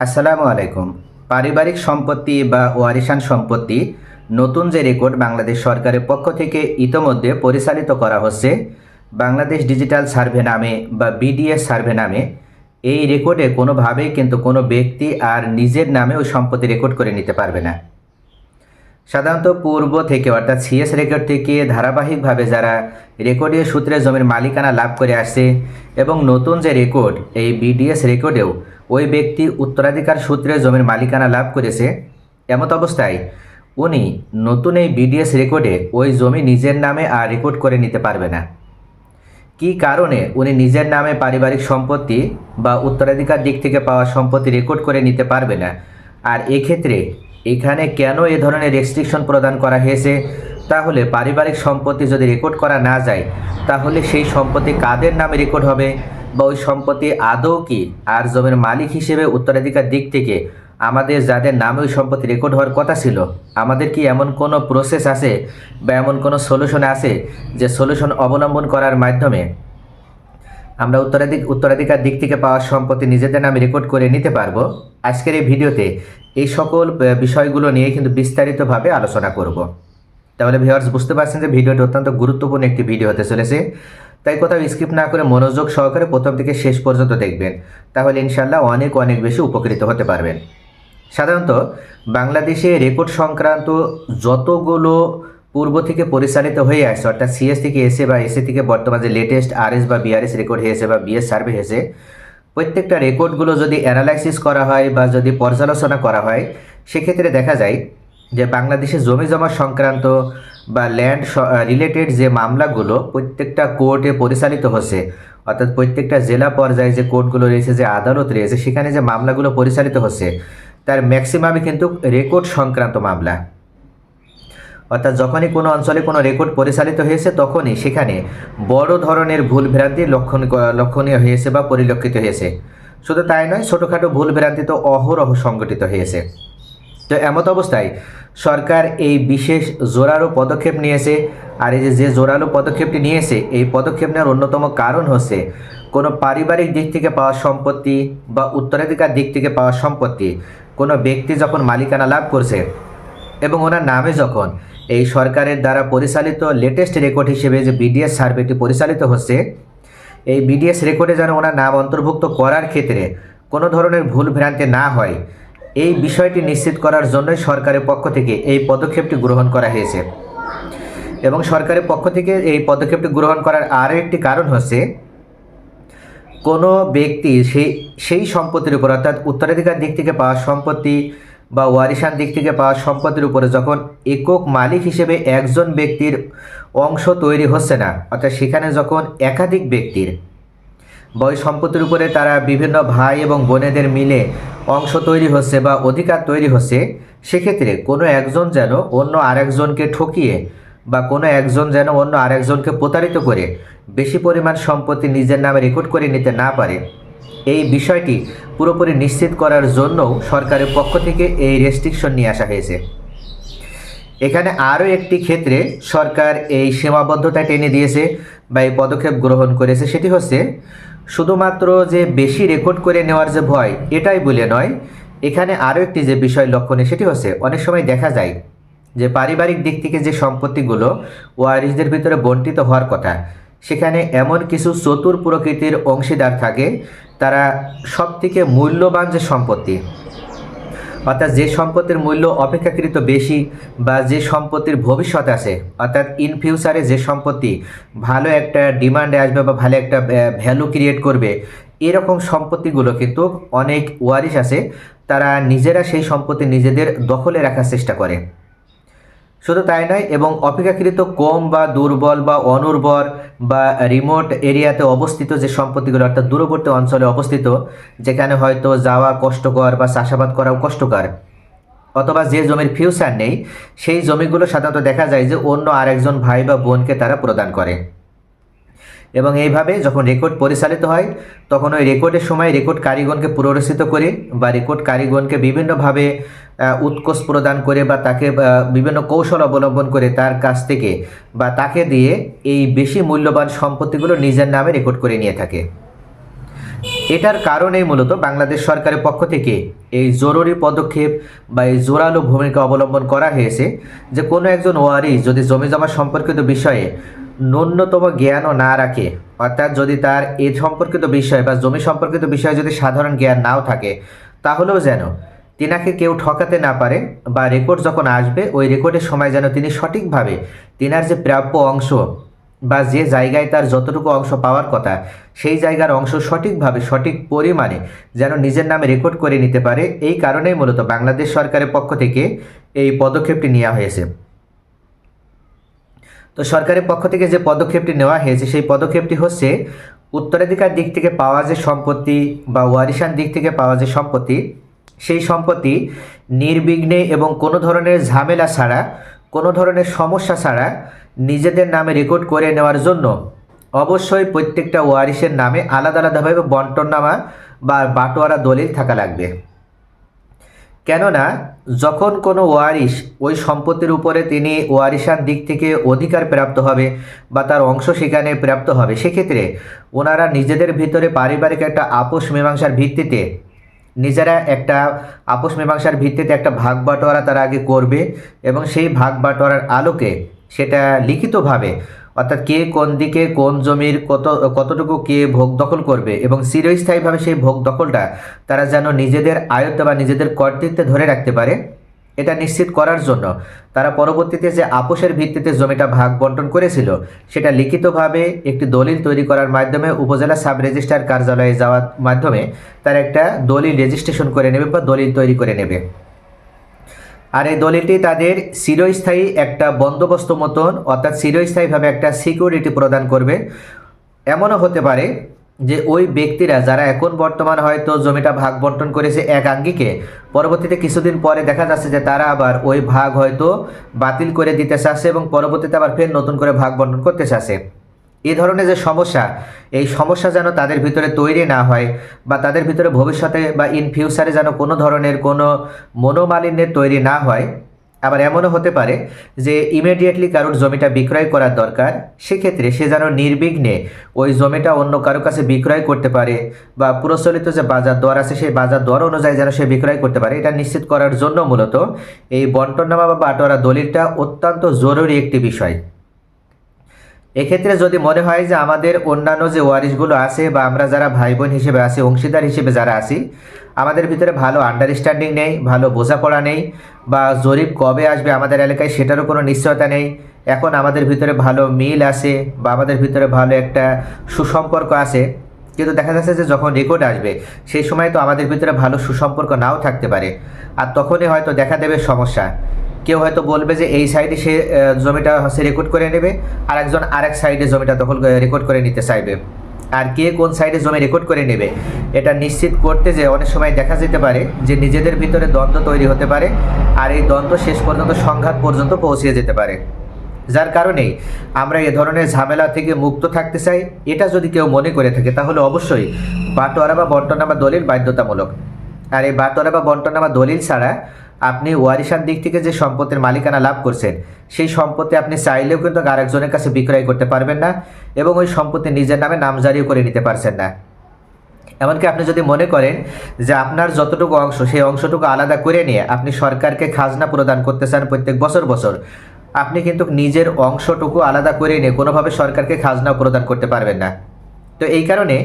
আসসালামু আলাইকুম। পারিবারিক সম্পত্তি বা ওয়ারিশান সম্পত্তি নতুন যে রেকর্ড বাংলাদেশ সরকারের পক্ষ থেকে ইতোমধ্যে পরিচালিত করা হচ্ছে, বাংলাদেশ ডিজিটাল সার্ভে নামে বা বিডিএস সার্ভে নামে। এই রেকর্ডে কোনোভাবেই কিন্তু কোনো ব্যক্তি আর নিজের নামে ওই সম্পত্তি রেকর্ড করে নিতে পারবে না। সাধারণত পূর্ব থেকে অর্থাৎ সিএস রেকর্ড থেকে ধারাবাহিকভাবে যারা রেকর্ডীয় সূত্রে জমির মালিকানা লাভ করে আসছে এবং নতুন যে রেকর্ড, এই বিডিএস রেকর্ডেও ওই ব্যক্তি উত্তরাধিকার সূত্রে জমির মালিকানা লাভ করেছে এমত অবস্থায় উনি নতুন এই বিডিএস রেকর্ডে ওই জমি নিজের নামে আর রেকর্ড করে নিতে পারবে না। কী কারণে উনি নিজের নামে পারিবারিক সম্পত্তি বা উত্তরাধিকার দিক থেকে পাওয়া সম্পত্তি রেকর্ড করে নিতে পারবে না? আর এক্ষেত্রে এখানে কেন এ ধরনের রেস্ট্রিকশন প্রদান করা হয়েছে? তাহলে পারিবারিক সম্পত্তি যদি রেকর্ড করা না যায়, তাহলে সেই সম্পত্তি কাদের নামে রেকর্ড হবে? বা ওই সম্পত্তি আদৌ কি? আর জমির মালিক হিসেবে উত্তরাধিকার দিক থেকে আমাদের যাদের নামে ওই সম্পত্তি রেকর্ড হওয়ার কথা ছিল, আমাদের কি এমন কোনো প্রসেস আছে বা এমন কোনো সলিউশন আছে যে সলিউশন অবলম্বন করার মাধ্যমে আমরা উত্তরাধিক, উত্তরাধিকার দিক থেকে পাওয়া সম্পত্তি নিজেদের নামে রেকর্ড করে নিতে পারব? আজকের এই ভিডিওতে এই সকল বিষয়গুলো নিয়ে কিন্তু বিস্তারিতভাবে আলোচনা করব। তাহলে ভিউয়ার্স বুঝতে পারছেন যে ভিডিওটি অত্যন্ত গুরুত্বপূর্ণ একটি ভিডিও হতে চলেছে। তাই কোথাও স্কিপ না করে মনোযোগ সহকারে প্রথম থেকে শেষ পর্যন্ত দেখবেন। তাহলে ইনশাল্লাহ অনেক অনেক বেশি উপকৃত হতে পারবেন। সাধারণত বাংলাদেশে রেকর্ড সংক্রান্ত যতগুলো পূর্ব থেকে পরিচালিত হয়ে আসছে, অর্থাৎ সিএস থেকে এসে বা এসে থেকে বর্তমান যে লেটেস্ট আরএস বা বিআরএস রেকর্ড হয়েছে বা বিএস সার্ভে হয়েছে, প্রত্যেকটা রেকর্ডগুলো যদি অ্যানালাইসিস করা হয় বা যদি পর্যালোচনা করা হয়, সেক্ষেত্রে দেখা যায় যে বাংলাদেশে জমি জমা সংক্রান্ত বা ল্যান্ড রিলেটেড যে মামলাগুলো প্রত্যেকটা কোর্টে পরিচালিত হচ্ছে, অর্থাৎ প্রত্যেকটা জেলা পর্যায়ে যে কোর্টগুলো রয়েছে, যে আদালত রয়েছে, সেখানে যে মামলাগুলো পরিচালিত হচ্ছে, তার ম্যাক্সিমামই কিন্তু রেকর্ড সংক্রান্ত মামলা। অর্থাৎ যখনই কোনো অঞ্চলে কোনো রেকর্ড পরিচালিত হয়েছে, তখনই সেখানে বড় ধরনের ভুল ভ্রান্তি লক্ষণ, লক্ষণীয় হয়েছে বা পরিলক্ষিত হয়েছে। শুধু তাই নয়, ছোটোখাটো ভুল ভ্রান্তি তো অহরহ সংগঠিত হয়েছে। তো এমত অবস্থায় সরকার এই বিশেষ জোরালো পদক্ষেপ নিয়েছে, আর এই যে যে জোরালো পদক্ষেপটি নিয়েছে, এই পদক্ষেপ নেওয়ার অন্যতম কারণ হচ্ছে কোনো পারিবারিক দিক থেকে পাওয়া সম্পত্তি বা উত্তরাধিকার দিক থেকে পাওয়া সম্পত্তি। কোনো ব্যক্তি যখন মালিকানা লাভ করছে এবং ওনার নামে যখন এই সরকারের দ্বারা পরিচালিত লেটেস্ট রেকর্ড হিসেবে যে বিডিএস সার্ভেটি পরিচালিত হচ্ছে, এই বিডিএস রেকর্ডে যেন ওনার নাম অন্তর্ভুক্ত করার ক্ষেত্রে কোনো ধরনের ভুল ভ্রান্তি না হয় এই বিষয়টি নিশ্চিত করার জন্যই সরকারের পক্ষ থেকে এই পদক্ষেপটি গ্রহণ করা হয়েছে। এবং সরকারের পক্ষ থেকে এই পদক্ষেপটি গ্রহণ করার আরও একটি কারণ হচ্ছে, কোনো ব্যক্তি সেই সেই সম্পত্তির উপর অর্থাৎ উত্তরাধিকার দিক থেকে পাওয়া সম্পত্তি বা ওয়ারিশান দিক থেকে পাওয়া সম্পত্তির উপরে যখন একক মালিক হিসেবে একজন ব্যক্তির অংশ তৈরি হচ্ছে না, অর্থাৎ সেখানে যখন একাধিক ব্যক্তির বা ওই সম্পত্তির উপরে তারা বিভিন্ন ভাই এবং বোনেদের মিলে অংশ তৈরি হচ্ছে বা অধিকার তৈরি হচ্ছে, সেক্ষেত্রে কোনো একজন যেন অন্য আরেকজনকে ঠকিয়ে বা কোনো একজন যেন অন্য আরেকজনকে প্রতারিত করে বেশি পরিমাণ সম্পত্তি নিজের নামে রেকর্ড করে নিতে না পারে। এই বিষয়টি পুরোপুরি নিশ্চিত করার জন্যও সরকারের পক্ষ থেকে এই রেস্ট্রিকশন নিয়ে আসা হয়েছে। এখানে আরও একটি ক্ষেত্রে সরকার এই সীমাবদ্ধতা টেনে দিয়েছে বা এই পদক্ষেপ গ্রহণ করেছে, সেটি হচ্ছে শুধুমাত্র যে বেশি রেকর্ড করে নেওয়ার যে ভয়, এটাই বলে নয়, এখানে আরও একটি যে বিষয় লক্ষণীয়, সেটি হচ্ছে অনেক সময় দেখা যায় যে পারিবারিক দিক থেকে যে সম্পত্তিগুলো ওয়ারিসদের ভিতরে বন্টিত হওয়ার কথা, সেখানে এমন কিছু চতুর প্রকৃতির অংশীদার থাকে, তারা সবথেকে মূল্যবান যে সম্পত্তি অর্থাৎ যে সম্পত্তির মূল্য অপেক্ষাকৃত বেশি বা যে সম্পত্তির ভবিষ্যৎ আছে, অর্থাৎ ইন ফিউচারে যে সম্পত্তি ভালো একটা ডিমান্ডে আসবে বা ভালো একটা ভ্যালু ক্রিয়েট করবে, এরকম সম্পত্তিগুলো কিন্তু অনেক ওয়ারিশ আছে। তারা নিজেরা সেই সম্পত্তি নিজেদের দখলে রাখার চেষ্টা করে। শুধু তাই নয়, এবং অপেক্ষাকৃত কম বা দুর্বল বা অনুর্বর বা রিমোট এরিয়াতে অবস্থিত যে সম্পত্তিগুলো, অর্থাৎ দূরবর্তী অঞ্চলে অবস্থিত, যেখানে হয়তো যাওয়া কষ্টকর বা চাষাবাদ করাও কষ্টকর, অথবা যে জমির ফিউচার নেই, সেই জমিগুলো সাধারণত দেখা যায় যে অন্য আরেকজন ভাই বা বোনকে তারা প্রদান করে। এবং এইভাবে যখন রেকর্ড পরিচালিত হয়, তখন ওই রেকর্ডের সময় রেকর্ড কারিগণকে পুনরচিত করে বা রেকর্ড কারিগণকে বিভিন্নভাবে উৎকোষ প্রদান করে বা তাকে বিভিন্ন কৌশল অবলম্বন করে তার কাছ থেকে বা তাকে দিয়ে এই বেশি মূল্যবান সম্পত্তিগুলো নিজের নামে রেকর্ড করে নিয়ে থাকে। এটার কারণেই মূলত বাংলাদেশ সরকারের পক্ষ থেকে এই জরুরি পদক্ষেপ বা এই জোরালো ভূমিকা অবলম্বন করা হয়েছে যে কোনো একজন ওয়ারিস যদি জমি জমা সম্পর্কিত বিষয়ে ন্যূনতম জ্ঞানও না রাখে। অর্থাৎ যদি তার এ সম্পর্কিত বিষয় বা জমি সম্পর্কিত বিষয়ে যদি সাধারণ জ্ঞান নাও থাকে, তাহলেও যেন তিনাকে কেউ ঠকাতে না পারে বা রেকর্ড যখন আসবে, ওই রেকর্ডের সময় যেন তিনি সঠিকভাবে তিনার যে প্রাপ্য অংশ বা যে জায়গায় তার যতটুকু অংশ পাওয়ার কথা, সেই জায়গার অংশ সঠিকভাবে, সঠিক পরিমাণে যেন নিজের নামে রেকর্ড করে নিতে পারে, এই কারণেই মূলত বাংলাদেশ সরকারের পক্ষ থেকে এই পদক্ষেপটি নেওয়া হয়েছে। তো সরকারের পক্ষ থেকে যে পদক্ষেপটি নেওয়া হয়েছে, সেই পদক্ষেপটি হচ্ছে উত্তরাধিকার দিক থেকে পাওয়া যে সম্পত্তি বা ওয়ারিশান দিক থেকে পাওয়া যে সম্পত্তি, সেই সম্পত্তি নির্বিঘ্নে এবং কোনো ধরনের ঝামেলা ছাড়া, কোনো ধরনের সমস্যা ছাড়া নিজেদের নামে রেকর্ড করে নেওয়ার জন্য অবশ্যই প্রত্যেকটা ওয়ারিশের নামে আলাদা আলাদাভাবে বন্টননামা বা বাটোয়ারা দলিল থাকা লাগবে। কেননা, যখন কোনো ওয়ারিশ ওই সম্পত্তির উপরে তিনি ওয়ারিশান দিক থেকে অধিকার প্রাপ্ত হবে বা তার অংশ সেখানে প্রাপ্ত হবে, সেক্ষেত্রে ওনারা নিজেদের ভিতরে পারিবারিক একটা আপোষ মীমাংসার ভিত্তিতে নিজেরা একটা আপোষ মীমাংসার ভিত্তিতে একটা ভাগ বাটোয়ারা তারা আগে করবে এবং সেই ভাগ বাটোয়ারার আলোকে সেটা লিখিতভাবে অর্থাৎ কে কোন দিকে কোন জমির কত, কতটুকু কে ভোগ দখল করবে এবং চিরস্থায়ীভাবে সেই ভোগ দখলটা তারা যেন নিজেদের আয়ত্তে বা নিজেদের কর্তৃত্বে ধরে রাখতে পারে, এটা নিশ্চিত করার জন্য তারা পরবর্তীতে যে আপোষের ভিত্তিতে জমিটা ভাগ বন্টন করেছিল, সেটা লিখিতভাবে একটি দলিল তৈরি করার মাধ্যমে উপজেলা সাব রেজিস্ট্রার কার্যালয়ে যাওয়ার মাধ্যমে তারা একটা দলিল রেজিস্ট্রেশন করে নেবে বা দলিল তৈরি করে নেবে। আর এই দলিলটি তাদের চিরস্থায়ী একটা বন্দোবস্ত মতন, অর্থাৎ চিরস্থায়ীভাবে একটা সিকিউরিটি প্রদান করবে। এমনও হতে পারে যে ওই ব্যক্তিরা যারা এখন বর্তমান হয়তো জমিটা ভাগ বন্টন করেছে এক আঙ্গিকে, পরবর্তীতে কিছুদিন পরে দেখা যাচ্ছে যে তারা আবার ওই ভাগ হয়তো বাতিল করে দিতে চাচ্ছে এবং পরবর্তীতে আবার ফের নতুন করে ভাগ বন্টন করতে চাচ্ছে। এই ধরনের যে সমস্যা, এই সমস্যা যেন তাদের ভিতরে তৈরি না হয় বা তাদের ভিতরে ভবিষ্যতে বা ইন ফিউচারে যেন কোনো ধরনের কোনো মনোমালিন্যের তৈরি না হয়, আবার এমনও হতে পারে যে ইমিডিয়েটলি কারোর জমিটা বিক্রয় করার দরকার, সেক্ষেত্রে সে যেন নির্বিঘ্নে ওই জমিটা অন্য কারও কাছে বিক্রয় করতে পারে বা প্রচলিত যে বাজার দর আছে সেই বাজার দর অনুযায়ী যেন সে বিক্রয় করতে পারে, এটা নিশ্চিত করার জন্য মূলত এই বন্টননামা বা বাটোয়ারা দলিলটা অত্যন্ত জরুরি একটি বিষয়। এক্ষেত্রে যদি মনে হয় যে আমাদের অন্যান্য যে ওয়ারিশগুলো আছে বা আমরা যারা ভাই বোন হিসেবে আছি, অংশীদার হিসেবে যারা আছি, আমাদের ভিতরে ভালো আন্ডারস্ট্যান্ডিং নেই, ভালো বোঝাপড়া নেই বা জরিপ কবে আসবে আমাদের এলাকায় সেটারও কোনো নিশ্চয়তা নেই। এখন আমাদের ভিতরে ভালো মিল আছে বা আমাদের ভিতরে ভালো একটা সুসম্পর্ক আছে। কিন্তু দেখা যাচ্ছে যে যখন রেকর্ড আসবে, সেই সময় তো আমাদের ভিতরে ভালো সুসম্পর্ক নাও থাকতে পারে। আর তখনই হয়তো দেখা দেবে সমস্যা। কেউ হয়তো বলবে যে এই সাইডে সে জমিটা হচ্ছে রেকর্ড করে নেবে আর একজন আরেক সাইডে জমিটা দখল রেকর্ড করে নিতে চাইবে। আর কে কোন সাইডে জমি রেকর্ড করে নেবে, এটা নিশ্চিত করতে যে অনেক সময় দেখা যেতে পারে যে নিজেদের ভিতরে দ্বন্দ্ব তৈরি হতে পারে, আর এই দ্বন্দ্ব শেষ পর্যন্ত সংঘাত পর্যন্ত পৌঁছে যেতে পারে। যার কারণেই আমরা এ ধরনের ঝামেলা থেকে মুক্ত থাকতে চাই, এটা যদি কেউ মনে করে থাকে, তাহলে অবশ্যই বাটোয়ারা বা বন্টনামা দলিল বাধ্যতামূলক। আর এই বাটোয়ারা বা বন্টনামা দলিল ছাড়া আপনি ওয়ারিশান দিক থেকে যে সম্পত্তির মালিকানা লাভ করছেন, সেই সম্পত্তি আপনি চাইলেও কিন্তু আরেকজনের কাছে বিক্রয় করতে পারবেন না এবং ওই সম্পত্তি নিজের নামে নামজারিও করে নিতে পারছেন না। এমনকি আপনি যদি মনে করেন যে আপনার যতটুকু অংশ, সেই অংশটুকু আলাদা করে নিয়ে আপনি সরকারকে খাজনা প্রদান করতে চান প্রত্যেক বছর বছর, আপনি কিন্তু নিজের অংশটুকু আলাদা করে নিয়ে কোনোভাবে সরকারকে খাজনা প্রদান করতে পারবেন না। তো এই কারণে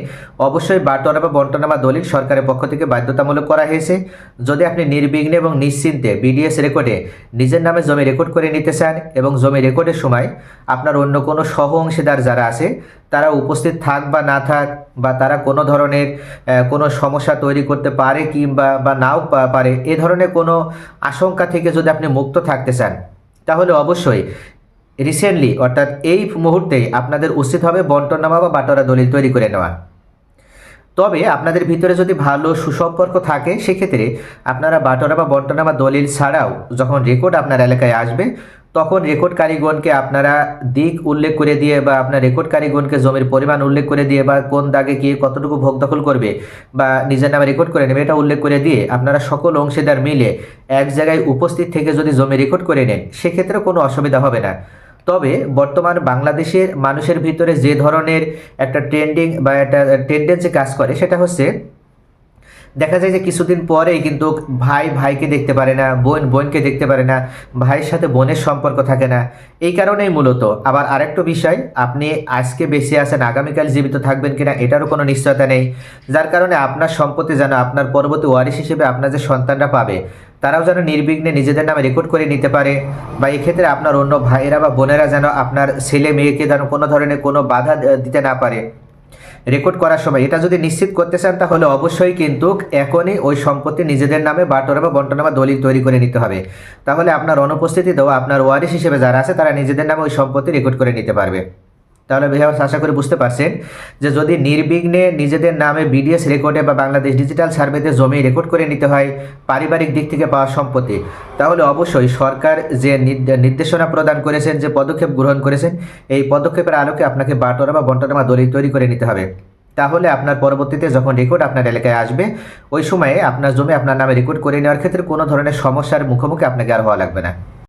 অবশ্যই বাটোয়ারা বা বন্টনামা দলিল সরকারের পক্ষ থেকে বাধ্যতামূলক করা হয়েছে। যদি আপনি নির্বিঘ্নে এবং নিশ্চিন্তে বিডিএস রেকর্ডে নিজের নামে জমি রেকর্ড করে নিতে চান এবং জমি রেকর্ডের সময় আপনার অন্য কোনো সহ অংশীদার যারা আছে, তারা উপস্থিত থাক বা না থাক বা তারা কোনো ধরনের কোনো সমস্যা তৈরি করতে পারে কিংবা, বা নাও পারে, এ ধরনের কোনো আশঙ্কা থেকে যদি আপনি মুক্ত থাকতে চান, তাহলে অবশ্যই রিসেন্টলি অর্থাৎ এই মুহূর্তেই আপনাদের উচিত হবে বন্টননামা বা বাটোয়ারা দলিল তৈরি করে নেওয়া। তবে আপনাদের ভিতরে যদি ভালো সুসম্পর্ক থাকে, সেক্ষেত্রে আপনারা বাটোয়ারা বা বন্টনামা দলিল ছাড়াও যখন রেকর্ড আপনার এলাকায় আসবে, তখন রেকর্ড কারিগণকে আপনারা দিক উল্লেখ করে দিয়ে বা আপনার রেকর্ড কারিগণকে জমির পরিমাণ উল্লেখ করে দিয়ে বা কোন দাগে গিয়ে কতটুকু ভোগ দখল করবে বা নিজের নামে রেকর্ড করে নেবে, এটা উল্লেখ করে দিয়ে আপনারা সকল অংশীদার মিলে এক জায়গায় উপস্থিত থেকে যদি জমি রেকর্ড করে নেন, সেক্ষেত্রে কোনো অসুবিধা হবে না। তবে বর্তমান বাংলাদেশের মানুষের ভিতরে যে ধরনের একটা ট্রেন্ডিং বা একটা টেন্ডেন্সি কাজ করে, সেটা হচ্ছে দেখা যায় যে কিছুদিন পরেই কিন্তু ভাই ভাইকে দেখতে পারে না, বোন বোনকে দেখতে পারে না, ভাইয়ের সাথে বোনের সম্পর্ক থাকে না। এই কারণেই মূলত আবার আরেকটা বিষয়, আপনি আজকে বেঁচে আছেন, আগামীকাল জীবিত থাকবেন কিনা, এটারও কোনো নিশ্চয়তা নেই। যার কারণে আপনার সম্পত্তি যেন আপনার পরবর্তী ওয়ারিশ হিসেবে আপনার যে সন্তানরা পাবে তারাও যেন নির্বিঘ্নে নিজেদের নামে রেকর্ড করে নিতে পারে। বা এক্ষেত্রে আপনার অন্য ভাইয়েরা বা বোনেরা যেন আপনার ছেলে মেয়েকে যেন কোনো ধরনের কোনো বাধা দিতে না পারে। রেকর্ড করার সময় এটা যদি নিশ্চিত করতে চান তাহলে অবশ্যই কিন্তু এখনই ওই সম্পত্তি নিজেদের নামে বাটোরা বা বন্টনা বা দলিল তৈরি করে নিতে হবে। তাহলে আপনার অনুপস্থিতিতেও আপনার ওয়ারিশ হিসেবে যারা আছে তারা নিজেদের নামে ওই সম্পত্তি রেকর্ড করে নিতে পারবে। তাহলে ভাইয়া আশা করি বুঝতে পারছেন যে যদি নির্বিঘ্নে নিজেদের নামে বিডিএস রেকর্ডে বা বাংলাদেশ ডিজিটাল সার্ভেতে জমি রেকর্ড করে নিতে হয় পারিবারিক দিক থেকে পাওয়া সম্পত্তি, তাহলে অবশ্যই সরকার যে নির্দে- নির্দেশনা প্রদান করেছেন, যে পদক্ষেপ গ্রহণ করেছেন, এই পদক্ষেপের আলোকে আপনাকে বাটোরা বা বন্টনা বা দলিল তৈরি করে নিতে হবে। তাহলে আপনার পরবর্তীতে যখন রেকর্ড আপনার এলাকায় আসবে, ওই সময়ে আপনার জমি আপনার নামে রেকর্ড করে নেওয়ার ক্ষেত্রে কোনো ধরনের সমস্যার মুখোমুখি আপনাকে আর হওয়া লাগবে না।